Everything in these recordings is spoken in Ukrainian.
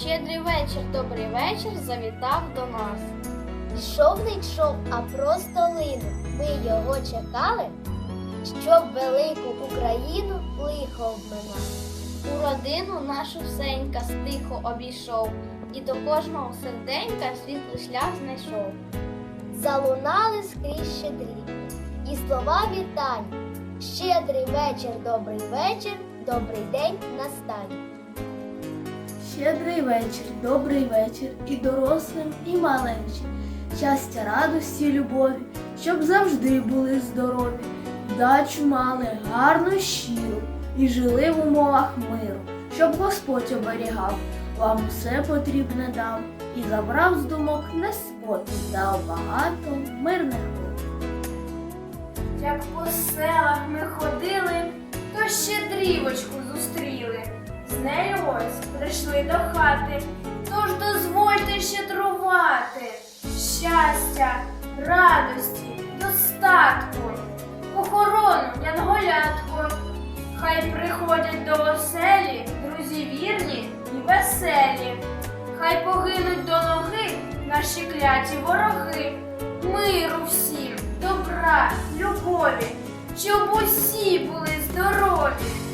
Щедрий вечір, добрий вечір завітав до нас. Йшов не йшов, а просто линув. Ми його чекали, щоб велику Україну лихо обминав. У родину нашу всенька стихо обійшов, і до кожного серденька світлий шлях знайшов. Залунали скрізь щедрі. І слова вітань. Щедрий вечір, добрий вечір, добрий день настань. Щедрий вечір, добрий вечір і дорослим, і маленьким. Щастя, радості, любові, щоб завжди були здорові. Дачу мали гарну щиру і жили в умовах миру, щоб Господь оберігав, вам усе потрібне дав і забрав з думок неспокій, дав багато мирних років. Як по селах ми ходили, то щедрівочку зустріли. З нею ось прийшли до хати, тож дозвольте щедрувати. Щастя, радості, достатку, охорону, янголятку. Хай приходять до оселі друзі вірні і веселі. Хай погинуть до ноги наші кляті вороги. Миру всім, добра, любові, щоб усі були здорові.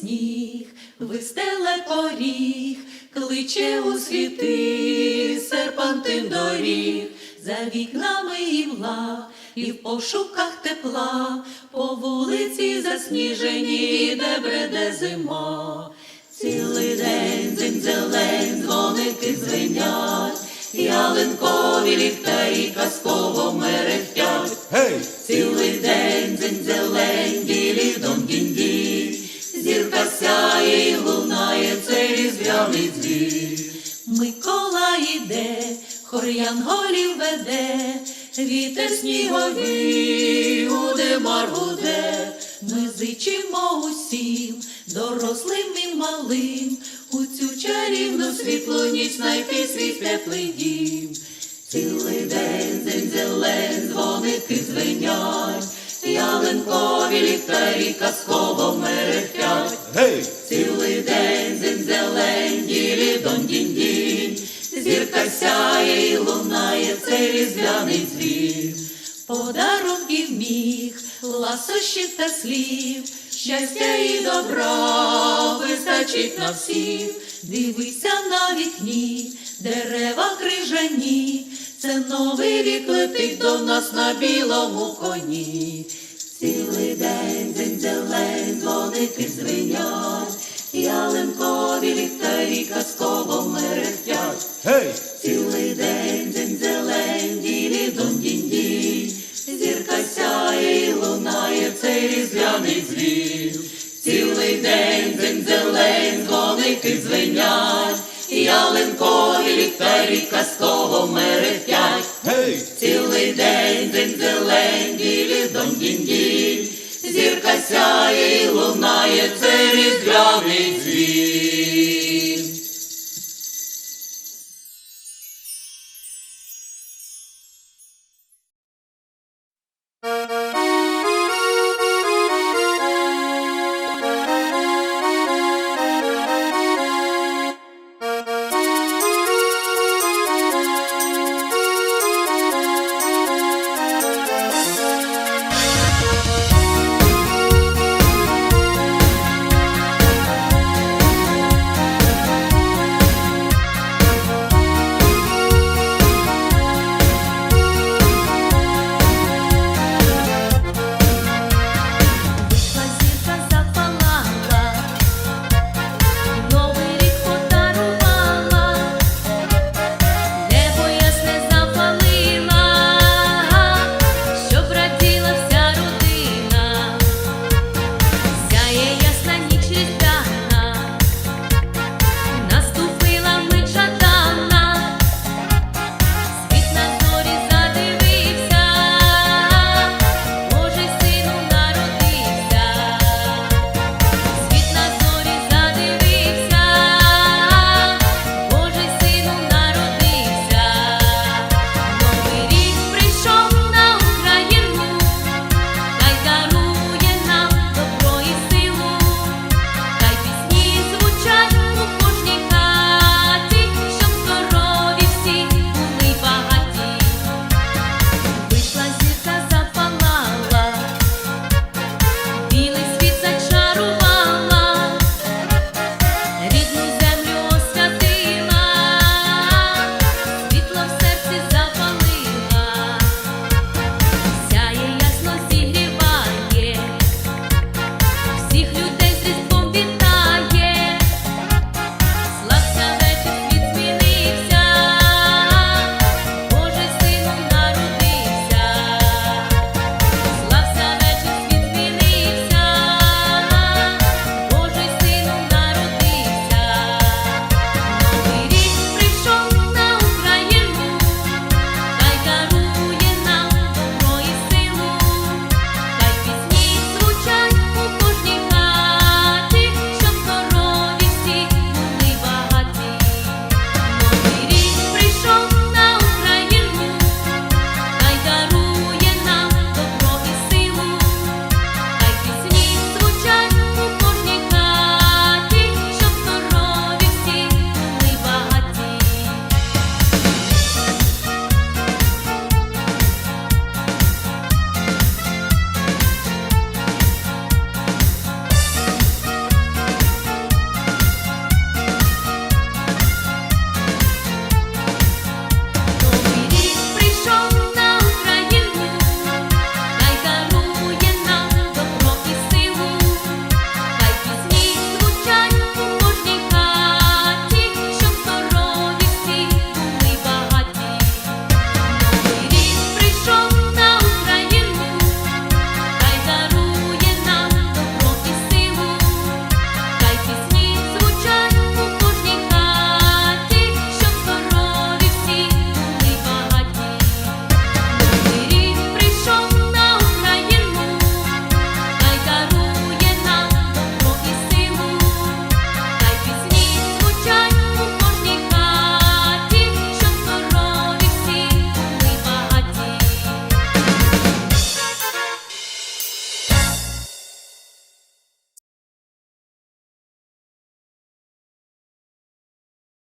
Сніг, вистеле поріг, кличе у світи серпантин доріг, за вікнами імла, і в пошуках тепла, по вулиці засніжені, де бреде зима. Цілий день дзень-зелень, дзвоники дзвенять, ялинкові ліхтарі казково мерехтять. Гей! Цілий день дзень зелень, білі дом дінді, зірка сяє і лунає цей різдвяний дзвін. Микола йде, хор янголів веде, вітер снігові, удимар гуде. Ми зичимо усім, дорослим і малим, у цю чарівну світлу ніч знайти свій теплий дім. Цілий день дзень зелень, дзвоники дзвенять, ялинкові ліхтарі казково мерехтять. Гей! Цілий день дзень зелень, ділі дон дінь дінь, зірка сяє і лунає цей різдвяний дзвін. Подарунків міг, ласощів та слів, щастя і добра вистачить на всіх. Дивися на вікні, дерева крижані, це новий рік летить до нас на білому коні. Цілий день дзень зелень, дзвоники дзвенять, ялинкові ліхтарі казково мерехтять. Гей! Цілий день дзень зелень, ділі дон дінь дінь, зірка сяє і лунає цей різдвяний дзвін. Цілий день дзень зелень, дзвоники дзвенять, ялинкові ліхтарі казково мерехтять. Hey! Цілий день день зелень, білі дом дінь Зірка сяє і лунає цей різдвяний дзвін.